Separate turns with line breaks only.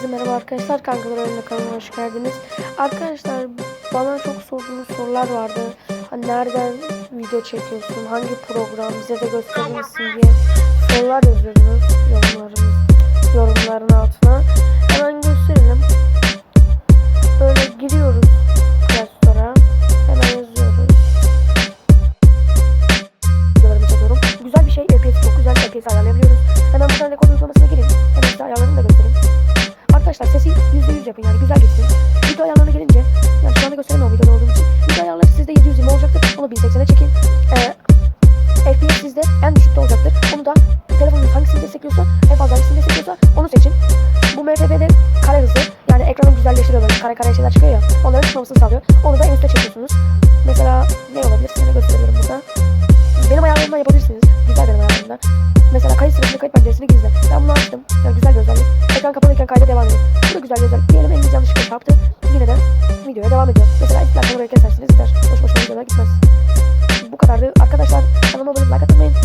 Herkese merhaba arkadaşlar. Kankalar Oyunda kanalıma hoş geldiniz. Arkadaşlar bana çok sorduğunuz sorular vardı. Hani nereden video çekiyorsun? Hangi program? Bize de gösterir misin diye sorular yazıyordunuz yorumlarımız, yorumların altına. Hemen gösterelim. Böyle giriyoruz Play. Hemen yazıyoruz. Videolarımı. Güzel bir şey. FPS çok güzel. FPS ayarlayabiliyoruz. Sesi %100 yapın yani güzel gitsin. Video ayarlarına gelince yani şu anda gösteremem videoda olduğum için. Video ayarları sizde 720 olacaktır. Onu 1080'e çekin. Ee, FPS sizde en düşükte olacaktır. Onu da telefonunuz hangisini destekliyorsa en fazla hangisini destekliyorsa onu seçin. Bu MFB'de kare hızı yani ekranı güzelleştiriyor böyle kare kare şeyler çıkıyor ya. Onların çıkmamasını sağlıyor. Onu da en üstte çekiyorsunuz. Mesela ne olabilir size gösterebilirim burada. Benim ayarlarımdan yapabilirsiniz. Güzel benim ayarlarımdan. Mesela kayıt sırasında kayıt penceresini Ekran kapalıyken kayda devam edin. Bu da güzel özellik. Diyelim eliniz yanlışlıkla çarptı. Yine de videoya devam ediyor. Mesela dakikada oraya kesersiniz gider. Boş boşuna videolar gitmez. Bu kadardı. Arkadaşlar kanalıma abone like